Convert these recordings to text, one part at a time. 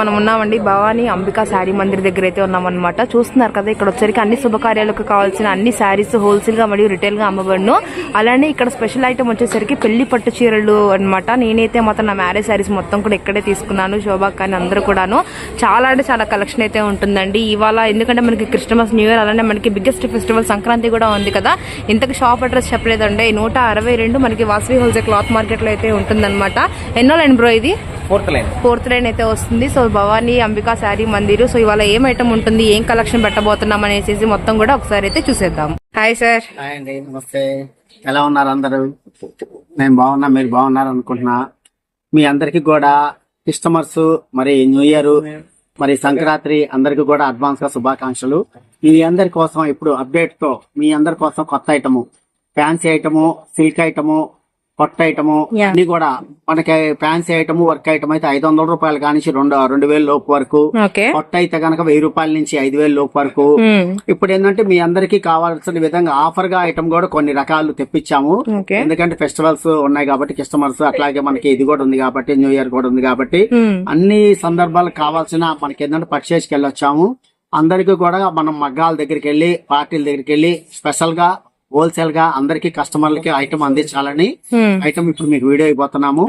మనం ఉన్నామండి భవానీ అంబికా శారీ మందిర్ దగ్గర అయితే ఉన్నామన్నమాట. చూస్తున్నారు కదా ఇక్కడ వచ్చరికి అన్ని శుభకార్యాలకు కావాల్సిన అన్ని శారీస్ హోల్సేల్గా మరియు రిటైల్గా అమ్మబడును. అలానే ఇక్కడ స్పెషల్ ఐటమ్ వచ్చేసరికి పెళ్ళి పట్టు చీరలు అన్నమాట. నేనైతే మాత్రం నా మ్యారేజ్ శారీస్ మొత్తం కూడా ఇక్కడే తీసుకున్నాను శోభా కానీ అందరూ కూడాను. చాలా అంటే చాలా కలెక్షన్ అయితే ఉంటుందండి. ఇవాళ ఎందుకంటే మనకి క్రిస్టమస్ న్యూ ఇయర్ అలానే మనకి బిగ్గెస్ట్ ఫెస్టివల్ సంక్రాంతి కూడా ఉంది కదా. ఇంతకు షాప్ అడ్రస్ చెప్పలేదండి. నూట అరవై రెండు మనకి వాసవి హోల్సేల్ క్లాత్ మార్కెట్లో అయితే ఉంటుందన్నమాట. ఎన్నో లైన్ బ్రో ఇది? Fourth line. ఫోర్త్ లైన్ అయితే వస్తుంది. సో భవానీ అంబికా శారీ మందిర్. సో ఇవాళ ఏం ఐటమ్ ఉంటుంది ఏం కలెక్షన్ పెట్టబోతున్నాం అనేసి మొత్తం కూడా ఒకసారి అయితే చూసేద్దాం. హాయ్ సార్ హాయ్ అండి నమస్తే. ఎలా ఉన్నారు అందరూ? నేను బాగున్నా మీరు బాగున్నారు అనుకుంటున్నా. మీ అందరికి కూడా కస్టమర్స్ మరి న్యూ ఇయర్ మరి సంక్రాంతి అందరికి కూడా అడ్వాన్స్గా శుభాకాంక్షలు. మీ అందరి కోసం ఇప్పుడు అప్డేట్తో మీ అందరి కోసం కొత్త item fancy item silk item కొత్త ఐటము. అన్ని కూడా మనకి ఫ్యాన్సీ ఐటము వర్క్ ఐటమ్ అయితే ఐదు వందల రూపాయల కానించి రెండు రెండు వేల లోపు వరకు. కొత్త అయితే కనుక వెయ్యి రూపాయల నుంచి ఐదు వేల లోపు వరకు. ఇప్పుడు ఏంటంటే మీ అందరికీ కావాల్సిన విధంగా ఆఫర్గా ఐటమ్ కూడా కొన్ని రకాలు తెప్పించాము. ఎందుకంటే ఫెస్టివల్స్ ఉన్నాయి కాబట్టి కస్టమర్స్ అట్లాగే మనకి ఇది కూడా ఉంది కాబట్టి న్యూ ఇయర్ కూడా ఉంది కాబట్టి. అన్ని సందర్భాలకు కావాల్సిన మనకి ఏంటంటే పర్చేస్కి వెళ్ళొచ్చాము. అందరికీ కూడా మనం మగ్గాల దగ్గరికి వెళ్ళి పార్టీల దగ్గరికి వెళ్ళి స్పెషల్గా హోల్సేల్గా అందరికి కస్టమర్లకి ఐటమ్ అందించాలని ఐటమ్ ఇప్పుడు మీకు వీడియో అయిపోతున్నాము.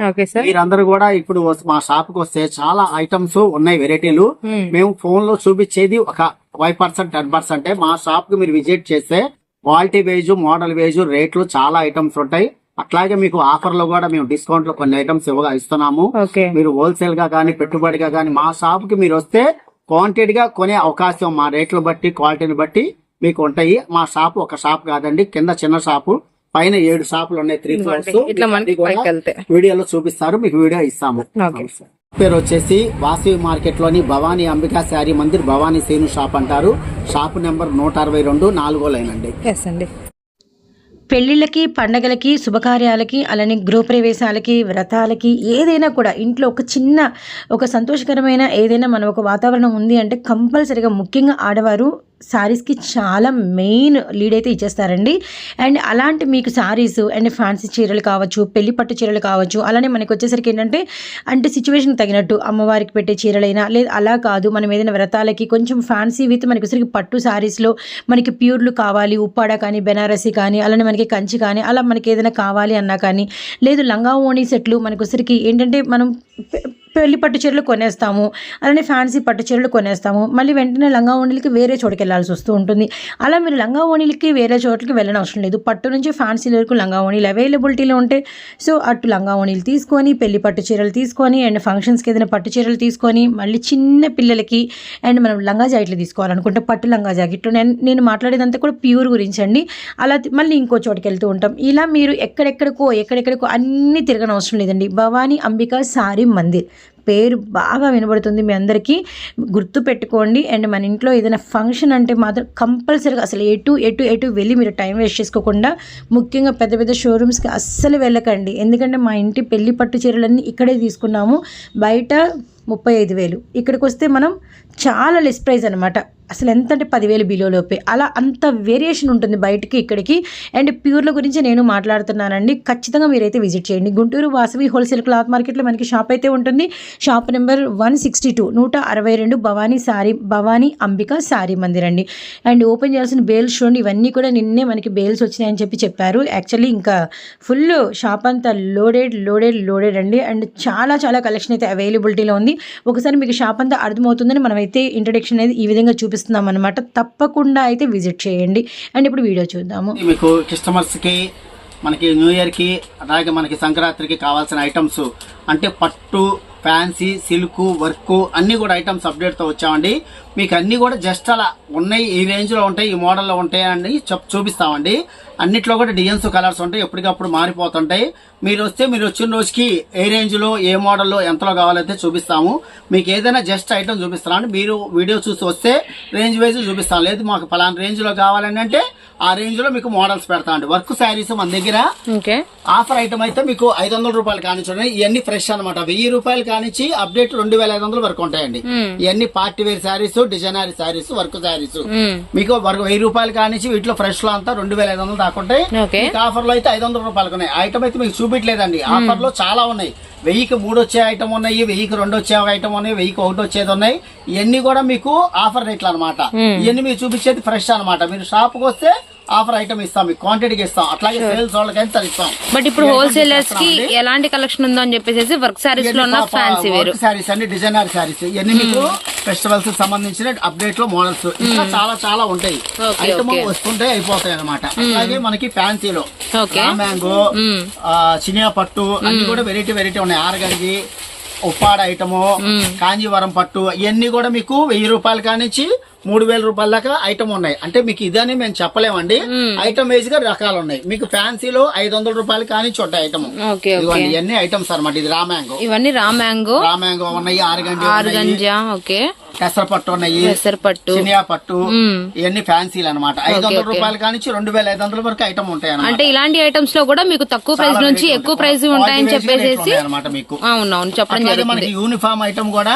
మీరందరూ కూడా ఇప్పుడు మా షాప్కి వస్తే చాలా ఐటమ్స్ ఉన్నాయి వెరైటీలు మేము ఫోన్లో చూపించేది ఒక ఫైవ్ పర్సెంట్ టెన్ పర్సెంట్ మా షాప్కి మీరు విజిట్ చేస్తే క్వాలిటీ వేజ్ మోడల్ వేజ్ రేట్లు చాలా ఐటమ్స్ ఉంటాయి. అట్లాగే మీకు ఆఫర్లో కూడా మేము డిస్కౌంట్లో కొన్ని ఐటమ్స్ ఇవ్వగా ఇస్తున్నాము. మీరు హోల్సేల్గా కానీ పెట్టుబడిగా కానీ మా షాప్కి మీరు వస్తే క్వాంటిటీ గా కొనే అవకాశం మా రేట్లు బట్టి క్వాలిటీని బట్టి మీకు ఉంటాయి మా షాప్ ఒక షాప్ కాదండి. కింద చిన్న షాపు పైన ఏడు షాపులు ఉన్నాయి త్రీ ఫ్లోర్స్. ఇట్లా వీడియోలో చూపిస్తారు. మీకు వీడియో ఇస్తాము. పేరు వచ్చేసి వాసవి మార్కెట్లోని భవానీ అంబికా శారీ మందిర్ భవానీ సేను షాప్ అంటారు. షాప్ నెంబర్ నూట అరవై రెండు నాలుగో లైన్ అండి. పెళ్ళిళ్ళకి పండగలకి శుభకార్యాలకి అలానే గృహప్రవేశాలకి వ్రతాలకి ఏదైనా కూడా ఇంట్లో ఒక చిన్న ఒక సంతోషకరమైన ఏదైనా మన ఒక వాతావరణం ఉంది అంటే కంపల్సరీగా ముఖ్యంగా ఆడవారు శారీస్కి చాలా మెయిన్ లీడ్ అయితే ఇచ్చేస్తారండి. అండ్ అలాంటి మీకు శారీస్ అండ్ ఫ్యాన్సీ చీరలు కావచ్చు పెళ్ళి పట్టు చీరలు కావచ్చు అలానే మనకి వచ్చేసరికి ఏంటంటే అంటే సిచ్యువేషన్ తగినట్టు అమ్మవారికి పెట్టే చీరలైనా లేదు అలా కాదు మనం ఏదైనా వ్రతాలకి కొంచెం ఫ్యాన్సీ విత్ మనకి వచ్చేసరికి పట్టు శారీస్లో మనకి ప్యూర్లు కావాలి ఉప్పాడ కానీ బెనారసి కానీ అలానే మనకి కంచి కానీ అలా మనకి ఏదైనా కావాలి అన్నా కానీ లేదు లంగా ఓణి సెట్లు మనకి వచ్చరికి ఏంటంటే మనం పెళ్ళి పట్టు చీరలు కొనేస్తాము అలానే ఫ్యాన్సీ పట్టు చీరలు కొనేస్తాము. మళ్ళీ వెంటనే లంగా ఓణీలకి వేరే చోటుకి వెళ్ళాల్సి వస్తూ ఉంటుంది. అలా మీరు లంగా ఓణీలకి వేరే చోట్లకి వెళ్ళని అవసరం లేదు. పట్టు నుంచి ఫ్యాన్సీ వరకు లంగా ఓణీలు అవైలబిలిటీలో ఉంటాయి సో అటు లంగా ఓణీలు తీసుకొని పెళ్ళి పట్టు చీరలు తీసుకొని అండ్ ఫంక్షన్స్కి ఏదైనా పట్టు చీరలు తీసుకొని మళ్ళీ చిన్న పిల్లలకి అండ్ మనం లంగా జాకెట్లు తీసుకోవాలనుకుంటే పట్టు లంగా జాకెట్లు. నేను నేను మాట్లాడేదంతా కూడా ప్యూర్ గురించి అండి. అలా మళ్ళీ ఇంకో చోటుకి వెళ్తూ ఉంటాం. ఇలా మీరు ఎక్కడెక్కడికో ఎక్కడెక్కడికో అన్నీ తిరగని అవసరం లేదండి. భవానీ అంబికా సారీ మందిర్. పేరు బాగా వినబడుతుంది మీ అందరికీ. గుర్తు పెట్టుకోండి. అండ్ మన ఇంట్లో ఏదైనా ఫంక్షన్ అంటే మాత్రం కంపల్సరీగా అసలు ఎటు ఎటు ఎటు వెళ్ళి మీరు టైం వేస్ట్ చేసుకోకుండా ముఖ్యంగా పెద్ద పెద్ద షోరూమ్స్కి అస్సలు వెళ్ళకండి. ఎందుకంటే మా ఇంటి పెళ్ళి పట్టు చీరలన్నీ ఇక్కడే తీసుకున్నాము. బయట ముప్పై ఐదు వేలు. ఇక్కడికి వస్తే మనం చాలా లెస్ ప్రైస్ అనమాట అసలు ఎంత అంటే పదివేలు బిలోలోపే అలా అంత వేరియేషన్ ఉంటుంది బయటికి ఇక్కడికి. అండ్ ప్యూర్ల గురించి నేను మాట్లాడుతున్నానండి. ఖచ్చితంగా మీరైతే విజిట్ చేయండి. గుంటూరు వాసవి హోల్సేల్ క్లాత్ మార్కెట్లో మనకి షాప్ అయితే ఉంటుంది. Shop number one sixty two నూట అరవై రెండు భవానీ సారీ భవానీ అంబిక సారీ మందిర్ అండి. అండ్ ఓపెన్ చేయాల్సిన బేల్స్ చూడండి. ఇవన్నీ కూడా నిన్నే మనకి బేల్స్ వచ్చినాయని చెప్పి చెప్పారు. యాక్చువల్లీ ఇంకా ఫుల్ షాప్ అంతా లోడెడ్ లోడెడ్ లోడెడ్ అండి. అండ్ చాలా చాలా కలెక్షన్ అయితే అవైలబిలిటీలో ఉంది. ఒకసారి మీకు షాప్ అంతా అర్థమవుతుందని మనమైతే ఇంట్రడక్షన్ అనేది ఈ విధంగా చూపిస్తున్నాం అనమాట తప్పకుండా అయితే విజిట్ చేయండి. అండ్ ఇప్పుడు వీడియో చూద్దాము. మీకు కస్టమర్స్కి మనకి న్యూ ఇయర్కి అలాగే మనకి సంక్రాంతికి కావాల్సిన ఐటమ్స్. అంటే పట్టు ఫ్యాన్సీ సిల్క్ వర్క్ అన్ని కూడా ఐటమ్స్ అప్డేట్తో వచ్చామండి. మీకు అన్నీ కూడా జస్ట్ అలా ఉన్నాయి ఈ రేంజ్లో ఉంటాయి ఈ మోడల్లో ఉంటాయి అని చెప్ చూపిస్తామండి. అన్నిట్లో కూడా డిజైన్స్ కలర్స్ ఉంటాయి. ఎప్పటికప్పుడు మారిపోతుంటాయి. మీరు వస్తే మీరు వచ్చిన రోజుకి ఏ రేంజ్లో ఏ మోడల్లో ఎంతలో కావాలైతే చూపిస్తాము. మీకు ఏదైనా జస్ట్ ఐటమ్ చూపిస్తున్నాను మీరు వీడియో చూసి వస్తే రేంజ్ వైజ్ చూపిస్తాం లేదు మాకు పలానా రేంజ్లో కావాలని అంటే ఆ రేంజ్లో మీకు మోడల్స్ పెడతామండి వర్క్ శారీస్ మన దగ్గర. ఆఫర్ ఐటమ్ అయితే మీకు ఐదు వందల రూపాయలు కానించి ఉన్నాయి ఇవన్నీ ఫ్రెష్ అన్నమాట. వెయ్యి రూపాయలు కానించి అప్డేట్ రెండు వేల ఐదు వందల వరకు ఉంటాయండి. ఇవన్నీ party wear saris designer saris work saris మీకు వరకు వెయ్యి రూపాయలు కానించి వీటిలో ఫ్రెష్లో అంతా రెండు వేల ఐదు వందలు దాకా ఉంటాయి ఓకే. మీకు ఆఫర్లో అయితే ఐదు వందల రూపాయలకు ఉన్నాయి. ఐటమ్ అయితే మీకు చూపించలేదండి. ఆఫర్లో చాలా ఉన్నాయి. వెయ్యికి మూడు వచ్చే ఐటమ్ ఉన్నాయి వెయ్యికి రెండు వచ్చే ఐటమ్ ఉన్నాయి వెయ్యికి ఒకటి వచ్చేది ఉన్నాయి. ఇవన్నీ కూడా మీకు ఆఫర్ రేట్లు అనమాట ఇవన్నీ మీరు చూపించేది ఫ్రెష్ అన్నమాట. మీరు షాప్కి వస్తే ఆఫర్ ఐటమ్ ఇస్తాం మీకు క్వాంటిటీకి ఇస్తాం. అట్లాగే సేల్స్ వాళ్ళకైతే ఇస్తాం. బట్ ఇప్పుడు హోల్సేలర్స్కి ఎలాంటి కలెక్షన్ ఉందో అని చెప్పేసి వర్క్ సారీస్లో ఉన్న ఫ్యాన్సీ వేరు? శారీస్ అండి డిజైనర్ శారీస్ ఇవన్నీ మీకు ఫెస్టివల్స్ సంబంధించిన అప్డేట్లో మోడల్స్ ఇంకా చాలా చాలా ఉంటాయి. ఐటమ్. వస్తుంటే అయిపోతాయి అనమాట అలాగే మనకి ఫ్యాన్సీలో. మ్యాంగో చినియా పట్టు అన్ని కూడా వెరైటీ వెరైటీ ఉన్నాయి. ఆరగంజి ఉప్పాడ ఐటము కాంజీవరం పట్టు ఇవన్నీ కూడా మీకు వెయ్యి రూపాయల కానించి మూడు వేల రూపాయల దాకా ఐటమ్ ఉన్నాయి. అంటే మీకు ఇదని మేము చెప్పలేమండి. ఐటమ్ వేజ్గా రకాలు ఉన్నాయి. మీకు ఫ్యాన్సీలో ఐదు వందల రూపాయలు కానించి ఉంటాయి ఐటమ్ ఇవన్నీ ఐటమ్స్ అనమాట ఇది రా మ్యాంగో. ఇవన్నీ రా మ్యాంగో. రా మ్యాంగో ఉన్నాయి ఆరుగంజి ఆరు గంజా ఓకే. పెసరపట్టు ఉన్నాయి. పెసరపట్టు. చినియా పట్టు. ఇవన్నీ ఫ్యాన్సీలు అనమాట ఐదు వందల రూపాయల కానించి రెండు వేల ఐదు వందల వరకు ఐటమ్ ఉంటాయి. అంటే ఇలాంటి ఐటమ్స్లో కూడా మీకు తక్కువ ప్రైస్ నుంచి ఎక్కువ. ప్రైస్ ఉంటాయని చెప్పేసి ఉంటాయి అన్నమాట మీకు. అవునవును చెప్పడం మనకి యూనిఫామ్ ఐటమ్ కూడా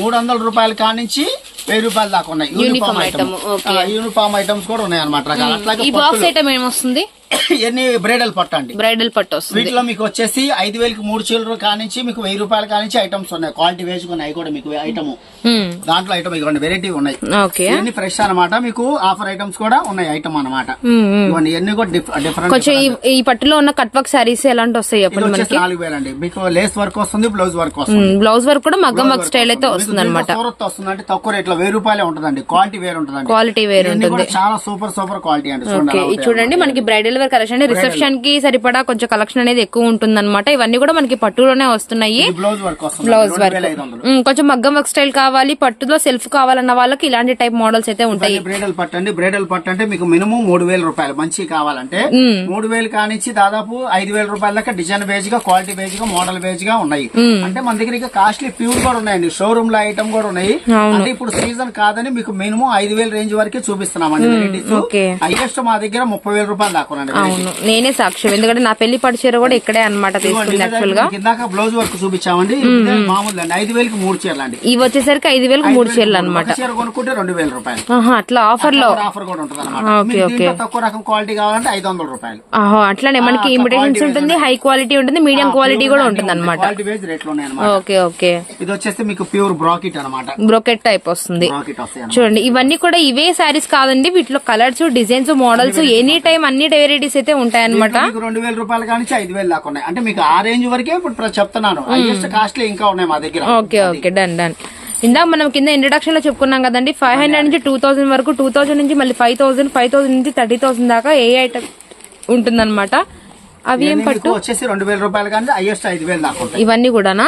మూడు వందల రూపాయల కానించి వెయ్యి రూపాయల దాకా ఉన్నాయి. Uniform item. యూనిఫామ్ ఐటమ్స్ కూడా ఉన్నాయి అనమాట ఈ బాక్స్ ఐటమ్ ఏమొస్తుంది? ఇవన్నీ బ్రైడల్ పట్టు అండి? బ్రైడల్ పట్టు వస్తుంది. వీటిలో మీకు వచ్చేసి ఐదు వేలకి మూడు చీలలు కానించి మీకు వెయ్యి రూపాయల కానించి ఐటమ్స్ ఉన్నాయి. క్వాలిటీ వేసుకున్నాయి అవి కూడా మీకు ఐటమ్. దాంట్లో ఐటమ్ ఇవ్వండి వెరైటీ ఉన్నాయి. ఓకే. ఇవన్నీ ఫ్రెష్ అన్నమాట. మీకు ఆఫర్ ఐటమ్స్ కూడా ఉన్నాయి ఐటమ్ హ్మ్. ఇవన్నీ ఇవన్నీ కూడా డిఫరెంట్ కొంచెం ఈ- పట్టులో ఉన్న కట్ వర్క్ సారీస్ ఎలాంటి వస్తాయి నాలుగు వేలండి మీకు లేస్ వర్క్ వస్తుంది బ్లౌజ్ వర్క్ వస్తుంది. బ్లౌజ్ వర్క్ కూడా మగ్గం వర్క్ స్టైల్ అయితే వస్తుంది. అనమాట వస్తుంది అంటే తక్కువ రేట్లో వెయ్యి రూపాయలే ఉంటుందండి. క్వాలిటీ వేరు ఉంటుందండి. క్వాలిటీ వేరు ఇవన్నీ కూడా ఉంటుంది. చాలా సూపర్ సూపర్ క్వాలిటీ అండి. చూడండి మనకి బ్రైడల్ వేర్ కలెక్షన్ అంటే రిసెప్షన్కి సరిపడా కొంచెం కలెక్షన్ అనేది ఎక్కువ ఉంటుంది అనమాట ఇవన్నీ కూడా మనకి పట్టులోనే వస్తున్నాయి. బ్లౌజ్ వర్క్ కొంచెం మగ్గం వర్క్ స్టైల్ కావాలి పట్టులో సెల్ఫ్ కావాలన్న వాళ్ళకి ఇలాంటి టైప్ మోడల్స్ అయితే ఉంటాయి. బ్రైడల్ పట్టు అండి. బ్రైడల్ పట్టు అంటే మీకు మినిమం మూడు వేల రూపాయలు మంచి కావాలంటే మూడు వేలు కానిచ్చి దాదాపు ఐదు వేల రూపాయల దాకా డిజైన్ బేజ్గా క్వాలిటీ బేజ్గా మోడల్ బేజ్గా ఉన్నాయి. అంటే మన దగ్గర ఇక కాస్ట్లీ ప్యూర్ కూడా ఉన్నాయండి. షోరూమ్లో ఐటమ్ కూడా ఉన్నాయి. అంటే ఇప్పుడు సీజన్ కాదని మీకు మినిమం ఐదు వేల రేంజ్ వరకే చూపిస్తున్నామండి. హైయెస్ట్ మా దగ్గర ముప్పై వేల రూపాయలు దాకా అవును. నేనే సాక్ష్యం ఎందుకంటే నా పెళ్ళి పట్టు చీర కూడా ఇక్కడే అన్నమాట తీసుకుంది యాక్చువల్గా. ఇందాక బ్లౌజ్ వర్క్ చూపించామండి. ఇదే మామూలు అండి ఐదు వేలకి మూడు చీరలు అండి. ఇవి వచ్చేసరికి ఐదు వేలకు మూడు చీరలు అనమాట చీర కొనుక్కుంటే రెండు వేల రూపాయలు. అట్లా ఆఫర్లో? ఆఫర్ కూడా ఉంటుంది ఓకే, ఓకే. తక్కువ రకం క్వాలిటీ కావాలంటే ఐదు వందల రూపాయలు. అట్లానే మనకి ఇమిటేషన్స్ ఉంటుంది హై క్వాలిటీ ఉంటుంది మీడియం క్వాలిటీ కూడా ఉంటుంది అనమాట అనమాట ఓకే ఓకే. ఇది మీకు ప్యూర్ బ్రాకెట్ అనమాట బ్రోకెట్ టైప్ వస్తుంది. చూడండి ఇవన్నీ కూడా ఇవే శారీస్ కాదండి వీటిలో colours designs models any time అన్ని వెరైటీస్ అయితే ఉంటాయన్నమాట. రెండు వేల రూపాయలు కానీ ఐదు వేలు దాకా ఉన్నాయి. అంటే మీకు ఆ రేంజ్ వరకే ఇప్పుడు చెప్తున్నాను. హైయెస్ట్ కాస్ట్లీ ఇంకా ఉన్నాయి మా దగ్గర. Okay okay done done. ఇందాక మనం కింద ఇంట్రడక్షన్లో చెప్పుకున్నాం కదండి ఫైవ్ హండ్రెడ్ నుంచి టూ థౌసండ్ వరకు టూ థౌసండ్ నుంచి మళ్ళీ ఫైవ్ థౌసండ్ ఫైవ్ థౌసండ్ నుంచి థర్టీ థౌసండ్ దాకా ఏ ఐటమ్ ఉంటుందన్నమాట. అవి ఏం పట్టు? వచ్చేసి రెండు వేల రూపాయలు కానీ హైయెస్ట్ ఐదు వేలు దాకా ఇవన్నీ కూడానా?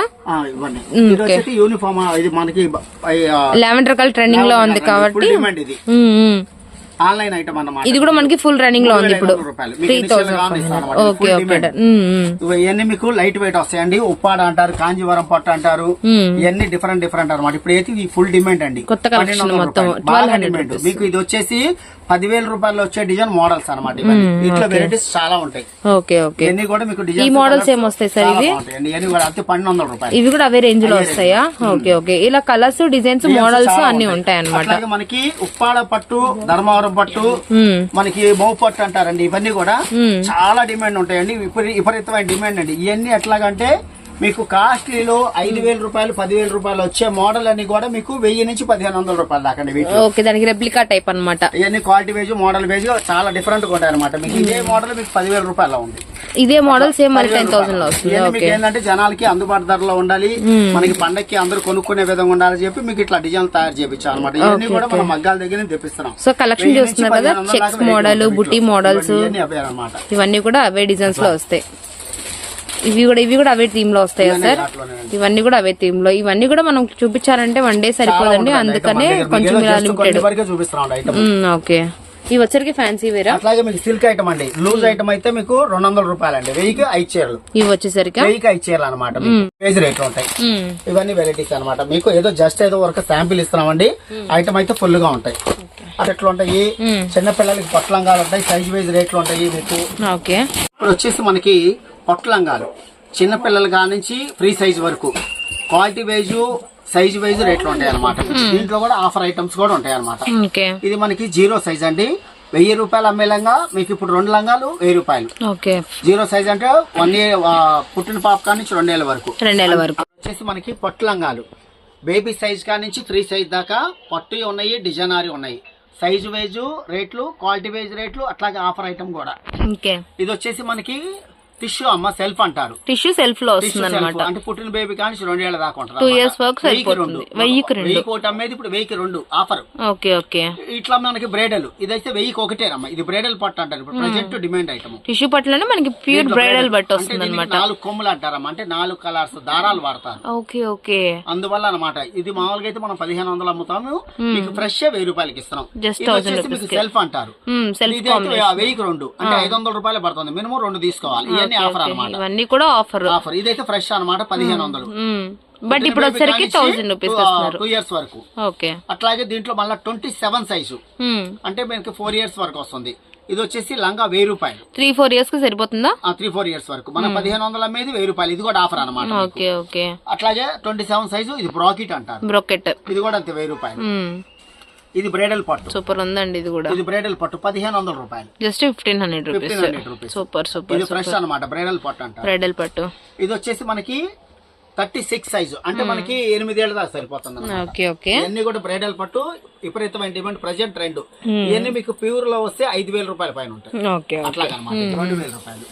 యూనిఫామ్ ఇది మనకి లెవెన్ రకాల ట్రెండింగ్లో ఉంది కాబట్టి. ఇది. ఆన్లైన్ ఐటమ్ అన్నమాట. ఇది కూడా మనకి ఫుల్ రన్నింగ్లో ఉంది ఇప్పుడు. Three thousand. ఇవన్నీ మీకు లైట్ వెయిట్ వస్తాయండి. ఉప్పాడ అంటారు కాంజీవరం పట్టు అంటారు. ఇవన్నీ డిఫరెంట్ డిఫరెంట్ అనమాట ఇప్పుడు అయితే ఈ ఫుల్ డిమాండ్ అండి. కొత్త మొత్తం రూపాయలు. బాగా 1200 డిమాండ్ మీకు ఇది వచ్చేసి పదివేల రూపాయలు వచ్చే డిజైన్ మోడల్స్ అనమాట వీటిలో వెరైటీస్ చాలా ఉంటాయి. ఓకే ఓకే ఇవన్నీ కూడా మీకు ఈ మోడల్స్ ఏమొస్తాయి సార్ ఇవి? ఇవన్నీ కూడా అంతే పన్నెండు వందల రూపాయలు. ఇవి కూడా అవే రేంజ్లో వస్తాయా? ఓకే ఓకే ఇలా కలర్స్ డిజైన్స్ మోడల్స్ అన్ని ఉంటాయి. అట్లాగే మనకి ఉప్పాడ పట్టు ధర్మవరం పట్టు ఉమ్, మనకి మౌ పట్టు అంటారండి. ఇవన్నీ కూడా చాలా డిమాండ్ ఉంటాయండి. విపరీ- విపరీతమైన డిమాండ్ అండి. ఇవన్నీ ఎట్లాగంటే మీకు కాస్ట్లీలో ఐదు వేల రూపాయలు పదివేల రూపాయలు వచ్చే మోడల్ అన్ని కూడా మీకు వెయ్యి నుంచి పదిహేను వందల రూపాయలు దాకా అండి వీటిలో. ఓకే దానికి రెప్లికా టైప్ అన్నమాట. ఇవన్నీ క్వాలిటీ వేజ్ మోడల్ వేజ్ చాలా డిఫరెంట్ ఉంటాయి అనమాట మీకు ఇదే మోడల్ మీకు పదివేల రూపాయలు ఉంది. ఇదే మోడల్ సేమ్ మళ్ళీ టెన్ థౌసండ్లో వస్తుంది. ఏంటంటే జనాలకి అందుబాటు ధరలో ఉండాలి. మనకి పండక్కి అందరూ కొనుక్కునే విధంగా ఉండాలని చెప్పి మీకు ఇట్లా డిజైన్ తయారు చేయించాం అనమాట ఇవన్నీ కూడా మనం మగ్గాల దగ్గర తెప్పిస్తున్నాం. సో కలెక్షన్ చూస్తున్నారు కదా చెక్స్ మోడల్ బుట్టి మోడల్స్. ఇవన్నీ కూడా అవే డిజైన్స్లో వస్తాయి. ఇవి కూడా ఇవి కూడా అవే థీమ్లో వస్తాయా సార్? ఇవన్నీ కూడా అవే థీమ్లో. ఇవన్నీ కూడా మనం చూపించాలంటే వన్ డే సరిపోదండి. అందుకనే కొంచెం లిమిటెడ్ ఓకే ఇవి వచ్చరికి ఫ్యాన్సీ వేరా? అట్లాగే మీకు సిల్క్ ఐటమ్ అండి. లూజ్ ఐటమ్ అయితే మీకు రెండు వందల రూపాయలు అండి వెయ్యికి ఐదు చీరలు. ఇవి వచ్చేసరికి? వెయ్యికి ఐదు చీరలు అనమాట పేజ్ రేట్లు ఉంటాయి. ఇవన్నీ వెరైటీస్ అన్నమాట. మీకు ఏదో జస్ట్ ఏదో వరకు శాంపిల్ ఇస్తున్నామండి. ఐటమ్ అయితే ఫుల్గా ఉంటాయి అది ఎట్లా ఉంటాయి చిన్న పిల్లలకి పొట్లంగాలు ఉంటాయి. సైజ్ వైజ్ రేట్లు ఉంటాయి మీకు. ఓకే ఇప్పుడు వచ్చేసి మనకి పొట్లంగాలు. చిన్న పిల్లల కానించి ఫ్రీ సైజ్ వరకు. క్వాలిటీ వైజ్ సైజ్ వైజ్ రేట్లు ఉంటాయి అనమాట దీంట్లో కూడా ఆఫర్ ఐటమ్స్ కూడా ఉంటాయి అనమాట ఇది మనకి జీరో సైజ్ అండి. వెయ్యి రూపాయలు అమ్మే లంగా మీకు ఇప్పుడు రెండు లంగాలు వెయ్యి రూపాయలు. జీరో సైజ్ అంటే వన్ ఇయర్ పుట్టిన పాప కాడ నుంచి రెండేళ్ళ వరకు. రెండేళ్ళ వరకు. వచ్చేసి మనకి పట్టు లంగాలు. బేబీ సైజ్ కాడ నుంచి త్రీ సైజ్ దాకా పట్టు ఉన్నాయి డిజైనరీ ఉన్నాయి. సైజు వైజు రేట్లు క్వాలిటీ వైజ్ రేట్లు అట్లాగే ఆఫర్ ఐటమ్ కూడా. ఇది వచ్చేసి మనకి టిష్యూ అమ్మ సెల్ఫ్ అంటారు. టిష్యూ సెల్ఫ్లో వస్తుంది అనమాట అంటే పుట్టిన బేబీ కానీ రెండేళ్ళ దాకా ఉంటారు అన్నమాట. years వరకు వెయ్యికి సరిపోతుంది. రెండు. వెయ్యికి రెండు. వెయ్యికి ఒకటి అమ్మేది ఇప్పుడు వెయ్యికి రెండు ఆఫర్. Okay okay. ఇట్లా మనకి బ్రైడల్. ఇదైతే వెయ్యికి ఒకటేనమ్మా. ఇది బ్రైడల్ పట్టు అంటారు. ఇప్పుడు ప్రజెంట్ డిమాండ్ ఐటమ్. టిష్యూ పట్లనే మనకి ప్యూర్ బ్రైడల్ బట్ వస్తుంది అనమాట నాలుగు కొమ్ములు అంటారమ్మా. అంటే నాలుగు కలర్స్ దారాలు వాడతారు. Okay okay. అందువల్ల అన్నమాట ఇది మామూలుగా అయితే మనం పదిహేను వందలు అమ్ముతాము. మీకు ఫ్రెష్ వెయ్యి రూపాయలకి ఇస్తున్నాం. Just ఇది 1000 వచ్చేసి మీకు సెల్ఫ్ అంటారు. సెల్ఫ్ అయితే వెయ్యికి రెండు. అంటే ఐదు వందల రూపాయలు పడుతుంది. మినిమం రెండు తీసుకోవాలి. ఇవన్నీ ఆఫర్ అన్నమాట ఇవన్నీ కూడా ఆఫర్. ఆఫర్. ఇదైతే ఫ్రెష్ అన్నమాట పదిహేను వందలు. బట్ ఇప్పుడు వచ్చేసరికి థౌసండ్ రూపీస్ టూ ఇయర్స్ వరకు. ఓకే. అట్లాగే దీంట్లో మళ్ళీ ట్వంటీ సెవెన్ సైజు అంటే మనకి ఫోర్ ఇయర్స్ వరకు వస్తుంది. ఇది వచ్చేసి లంగా వెయ్యి రూపాయలు. త్రీ ఫోర్ ఇయర్స్కి సరిపోతుందా? త్రీ ఫోర్ ఇయర్స్ వరకు. మన పదిహేను వందల అమ్మేది వెయ్యి రూపాయలు. ఇది కూడా ఆఫర్ అనమాట ఓకే ఓకే. అట్లాగే ట్వంటీ సెవెన్ సైజు ఇది బ్రాకెట్ అంటారు. బ్రొకెట్. ఇది కూడా అంతే వెయ్యి రూపాయలు. ఇది బ్రైడల్ పట్టు. సూపర్ ఉందండి ఇది కూడా. ఇది బ్రైడల్ పట్టు పదిహేను వందల రూపాయలు. Just fifteen hundred fifteen hundred rupees super super ఇది ఫ్రెష్ అన్నమాట బ్రైడల్ పట్టు అంటారు బ్రైడల్ పట్టు. ఇది వచ్చేసి మనకి థర్టీ సిక్స్ సైజు. అంటే మనకి ఎనిమిదేళ్ళ దాకా సరిపోతుంది. ఓకే ఓకే ఇవన్నీ కూడా బ్రైడల్ పట్టు విపరీతమైన డిమాండ్ ప్రజెంట్ రెండు ఇవన్నీ మీకు ప్యూర్లో వస్తే ఐదు వేల రూపాయల పైన ఉంటాయి. అట్లాగనమాట రెండు వేల రూపాయలు.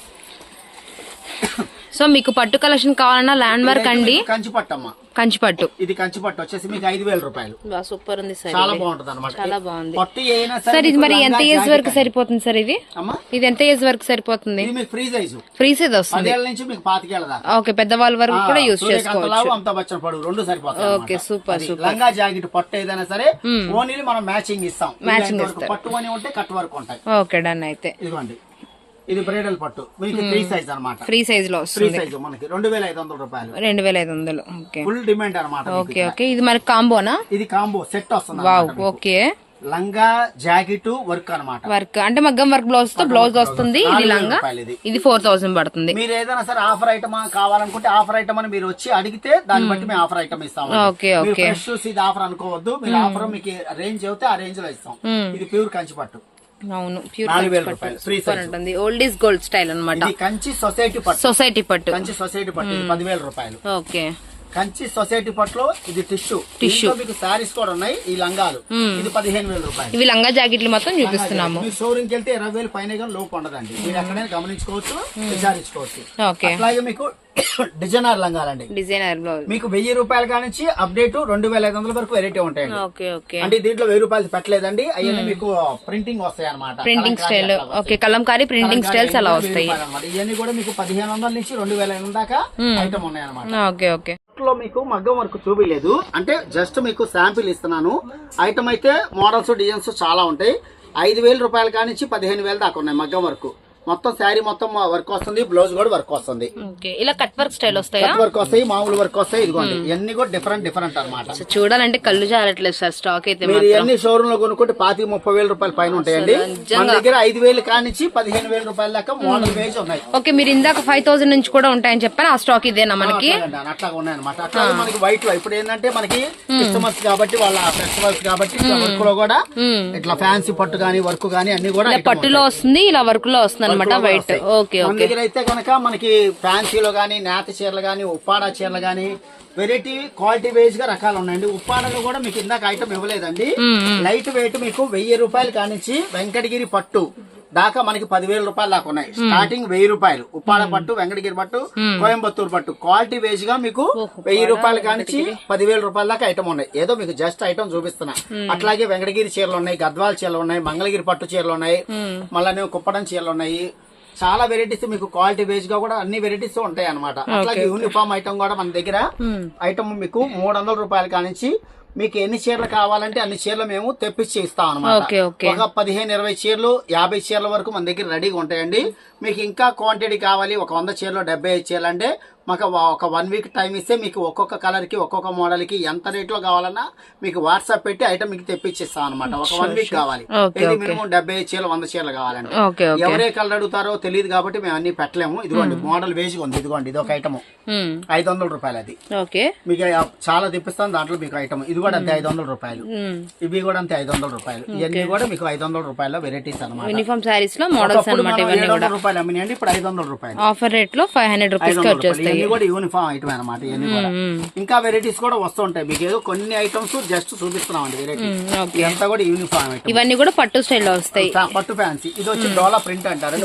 సో మీకు పట్టు కలెక్షన్ కావాలన్నా ల్యాండ్ మార్క్ అండి. కంచి పట్టు అమ్మ కంచి పట్టు ఇది కంచి పట్టు వచ్చేసి మీకు ఐదు వేల రూపాయలు. సూపర్ ఉంది సార్ చాలా బాగుంటది అనమాట చాలా బాగుంది. పట్టు అయినా సార్ ఇది మరి ఎంత ఏజ్ వరకు సరిపోతుంది సార్ ఇది? అమ్మ. ఇది ఎంత ఏజ్ వరకు సరిపోతుంది? ఇది మీకు ఫ్రీ సైజు. ఫ్రీ సైజ్ వస్తుంది. నుంచి మీకు పాతికేళ్ళ దాకా. ఓకే పెద్దవాళ్ళ వరకు కూడా యూస్ చేసుకోవచ్చు లావు అంత బచ్చన పడు రెండు సరిపోతాయి ఓకే. Super, super. లంగా జాకెట్ పట్టు ఏదైనా సరే ఓన్లీ మనం మ్యాచింగ్ ఇస్తాం. ఇది వరకు పట్టు అని ఉంటే కట్ వరకు ఉంటాయి. ఓకే డన్ అయితే. ఇదిగోండి. ఇది బ్రైడల్ పట్టు. మీకు త్రీ సైజ్ అన్నమాట. ఫ్రీ సైజ్లో వస్తుంది. సైజ్ మనకి రెండు వేల ఐదు వందల రూపాయలు. రెండు వేల ఐదు వందలు. ఫుల్ డిమాండ్ అనమాట ఓకే ఓకే. ఇది మరి కాంబోనా ఇది కాంబో సెట్ వస్తుంది వావ్. ఓకే. లంగా జాకెట్ వర్క్ అన్నమాట. వర్క్. అంటే మగ్గం వర్క్ బ్లౌజ్తో బ్లౌజ్ వస్తుంది. ఇది లంగా. ఇది. ఫోర్ థౌసండ్ పడుతుంది. మీరు ఏదైనా సరే ఆఫర్ ఐటమ్ కావాలనుకుంటే ఆఫర్ ఐటమ్ అని మీరు వచ్చి అడిగితే దాన్ని బట్టి మేము ఆఫర్ ఐటమ్ ఇస్తాం ఓకే, ఓకే. ఫ్రెష్ ఇది ఆఫర్ అనుకోవద్దు. మీరు ఆఫర్ మీకు రేంజ్ చెబితే ఆ రేంజ్లో ఇస్తాం. ఇది ప్యూర్ కంచి పట్టు. అవును ప్యూర్ ఉంటుంది. ఓల్డ్ ఈజ్ గోల్డ్ స్టైల్ అన్నమాట. ఇది కంచి సొసైటీ పట్టు. సొసైటీ పట్టు. కంచి సొసైటీ పట్టు. ఇది పదివేల రూపాయలు. ఓకే. కంచి సొసైటీ పట్టులో ఇది టిష్యూ టిష్యూ మీకు సారీస్ కూడా ఉన్నాయి ఈ లంగాలు. ఇది పదిహేను వేల రూపాయలు. ఇవి లంగా జాకెట్లు మొత్తం చూపిస్తున్నాము. మీ షోరూమ్కి వెళ్తే ఇరవై వేలు పైన లోపు ఉండదండి. మీరు ఎక్కడైనా గమనించుకోవచ్చు విచారించుకోవచ్చు. ఓకే అట్లాగే మీకు డిజైనర్ లంగాలండి. Designer blouse. మీకు వెయ్యి రూపాయల కానించి అప్డేట్ రెండు వేల ఐదు వందల వరకు వెరైటీ ఉంటాయండి. Okay okay. అంటే దీంట్లో వెయ్యి రూపాయలు పెట్టలేదండి. అవన్నీ మీకు ప్రింటింగ్ వస్తాయి అనమాట printing style okay kalamkari printing styles అలా వస్తాయి. ఇవన్నీ కూడా మీకు పదిహేను వందల నుంచి రెండు వేల ఐదు దాకా ఐటమ్ ఉన్నాయి అనమాట ఓకే ఓకే. లో మీకు మగ్గం వర్క్ చూపించలేదు అంటే జస్ట్ మీకు శాంపిల్ ఇస్తున్నాను. ఐటమ్ అయితే మోడల్స్ డిజైన్స్ చాలా ఉంటాయి. ఐదు వేల రూపాయల కానించి పదిహేను వేల దాకా ఉన్నాయి మగ్గం వర్క్. మొత్తం శారీ మొత్తం వర్క్ వస్తుంది బ్లౌజ్ కూడా వర్క్ వస్తుంది. ఇలా కట్ వర్క్ స్టైల్ వస్తాయా? కట్ వర్క్ వస్తాయి మామూలు వర్క్ వస్తాయి ఇదిగోండి. ఇవన్నీ కూడా డిఫరెంట్ డిఫరెంట్ అనమాట చూడాలంటే కళ్ళు జారట్లేదు సార్ స్టాక్ అయితే మీరు ఇవన్నీ షోరూమ్లో కొనుక్కుంటే పాతి ముప్పై వేల రూపాయల పైన ఉంటాయండి. మన దగ్గర ఐదు వేలు కానించి పదిహేను వేల రూపాయల దాకా మోడల్ వేజ్ ఉన్నాయి. ఓకే మీరు ఇందాక ఫైవ్ థౌసండ్ నుంచి కూడా ఉంటాయని చెప్పాను ఆ స్టాక్ ఇదేనా మనకి? అట్లాగా ఉన్నాయన్నమాట. అట్లాగే మనకి వైట్లో ఇప్పుడు ఏంటంటే మనకి కస్టమర్స్ కాబట్టి వాళ్ళ ఫెస్టివల్స్ కాబట్టి వర్క్లో కూడా ఇట్లా ఫ్యాన్సీ పట్టు గానీ వర్క్ గానీ అన్ని కూడా పట్టులో వస్తుంది ఇలా వర్క్లో వస్తుంది అనమాట వైట్. ఓకే మన దగ్గర అయితే కనుక మనకి ఫ్యాన్సీలో గానీ నేత చీరలు గానీ ఉప్పాడ చీరలు గానీ వెరైటీ క్వాలిటీ వైజ్గా రకాలు ఉన్నాయండి. ఉప్పాడలో కూడా మీకు ఇందాక ఐటమ్ ఇవ్వలేదండి. లైట్ వెయిట్ మీకు వెయ్యి రూపాయలు కానించి వెంకటగిరి పట్టు. దాకా మనకి పదివేల రూపాయలు దాకా ఉన్నాయి. స్టార్టింగ్ వెయ్యి రూపాయలు. ఉప్పాడ పట్టు వెంకటగిరి పట్టు కోయంబత్తూరు పట్టు. క్వాలిటీ వేజ్గా మీకు వెయ్యి రూపాయలు కానించి పదివేల రూపాయల దాకా ఐటమ్ ఉన్నాయి. ఏదో మీకు జస్ట్ ఐటమ్ చూపిస్తున్నా. అట్లాగే వెంకటగిరి చీరలు ఉన్నాయి గద్వాల చీరలు ఉన్నాయి మంగళగిరి పట్టు చీరలు ఉన్నాయి మళ్ళీ కుప్పడం చీరలు ఉన్నాయి. చాలా వెరైటీస్ మీకు క్వాలిటీ బేస్గా కూడా అన్ని వెరైటీస్ ఉంటాయి అనమాట అట్లాగే యూనిఫామ్ ఐటమ్ కూడా మన దగ్గర ఐటమ్ మీకు మూడు వందల రూపాయల కానించి మీకు ఎన్ని చీరలు కావాలంటే అన్ని చీరలు మేము తెప్పించి ఇస్తాం అనమాట ఒక పదిహేను ఇరవై చీరలు యాభై చీరల వరకు మన దగ్గర రెడీగా ఉంటాయండి. మీకు ఇంకా క్వాంటిటీ కావాలి ఒక వంద చీరలు డెబ్బై ఐదు చీరలు అంటే మాకు ఒక- వన్ వీక్ టైం ఇస్తే మీకు ఒక్కొక్క కలర్కి ఒక్కొక్క మోడల్కి ఎంత రేట్లో కావాలన్నా మీకు వాట్సాప్ పెట్టి ఐటమ్ మీకు తెప్పించిస్తాం అనమాట ఒక వన్ వీక్ కావాలి. ఇది. మినిమం డెబ్బై చీరలు వంద చీరలు ఓకే ఎవరే కలర్ అడుగుతారో తెలియదు కాబట్టి మేము అన్ని పెట్టలేము. ఇదిగోండి మోడల్ వేజ్గా ఉంది. ఇదిగోండి ఇది ఒక ఐటమ్ ఉమ్, ఐదు వందల రూపాయలు అది. ఓకే మీకు చాలా తెప్పిస్తాం దాంట్లో మీకు ఐటమ్ ఇది కూడా అంతే ఐదు వందల రూపాయలు. ఉమ్. ఇవి కూడా అంతే ఐదు వందల రూపాయలు. ఇవన్నీ కూడా మీకు ఐదు వందల రూపాయల వెరైటీస్ అనమాట యూనిఫామ్ శారీస్లో మోడల్స్ మనం ఇవన్నీ కూడా. రూపాయలు అమ్మినాయండి ఇప్పుడు ఐదు వందల రూపాయలు. ఆఫర్ రేట్లో ఫైవ్ హండ్రెడ్ రూపీస్ వచ్చేస్తాయి. ఇవన్నీ కూడా యూనిఫామ్ ఐటమ్ అనమాట ఇవన్నీ కూడా. ఇంకా వెరైటీస్ కూడా వస్తుంటాయి. మీకు ఏదో కొన్ని ఐటమ్స్ జస్ట్ చూపిస్తున్నాం అండి వెరైటీ ఇదంతా కూడా యూనిఫామ్ ఐటమ్ ఇవన్నీ కూడా పట్టు స్టైల్లో వస్తాయి. పట్టు ఫ్యాన్సీ ఇది వచ్చి డోలా ప్రింట్ అంటారు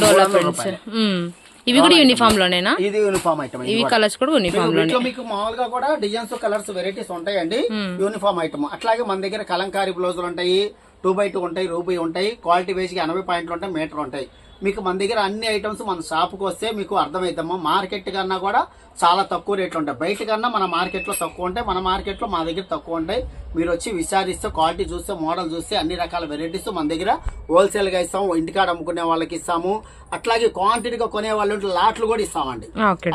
రూపాయలు. ఉమ్. ఇవి కూడా యూనిఫామ్ లోనేనా? ఇది యూనిఫామ్ ఐటమ్ ఇవి కలర్స్ కూడా యూనిఫామ్లోనే వీటిలో మీకు మామూలుగా కూడా డిజైన్స్ కలర్స్ వెరైటీస్ ఉంటాయండి. యూనిఫామ్ ఐటమ్ అట్లాగే మన దగ్గర కలంకారీ బ్లౌజులు ఉంటాయి టూ బై టూ ఉంటాయి రూబీ ఉంటాయి క్వాలిటీ బేస్కి ఎనభై పాయింట్లు ఉంటాయి మీటర్ ఉంటాయి. మీకు మన దగ్గర అన్ని ఐటమ్స్ మన షాప్కి వస్తే మీకు అర్థమైద్దమ్మా మార్కెట్ కన్నా కూడా చాలా తక్కువ రేట్లు ఉంటాయి. బయట కన్నా మన మార్కెట్లో తక్కువ ఉంటాయి. మన మార్కెట్లో మా దగ్గర తక్కువ ఉంటాయి. మీరు వచ్చి విచారిస్తే క్వాలిటీ చూస్తే మోడల్ చూస్తే అన్ని రకాల వెరైటీస్ మన దగ్గర హోల్సేల్గా ఇస్తాము ఇంటికాడ అమ్ముకునే వాళ్ళకి ఇస్తాము. అట్లాగే క్వాంటిటీగా కొనే వాళ్ళు లాట్లు కూడా ఇస్తామండి.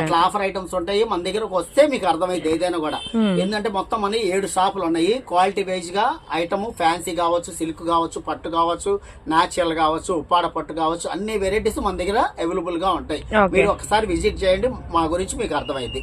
అట్లా ఆఫర్ ఐటమ్స్ ఉంటాయి. మన దగ్గరకు వస్తే మీకు అర్థమైతే ఏదైనా కూడా. ఏంటంటే మొత్తం మన ఏడు షాపులు ఉన్నాయి. క్వాలిటీ వైజ్గా ఐటమ్ ఫ్యాన్సీ కావచ్చు సిల్క్ కావచ్చు పట్టు కావచ్చు నాచురల్ కావచ్చు ఉప్పాడ పట్టు కావచ్చు అన్ని వెరైటీస్ మన దగ్గర అవైలబుల్గా ఉంటాయి. మీరు ఒకసారి విజిట్ చేయండి. మా గురించి మీకు అర్థమైంది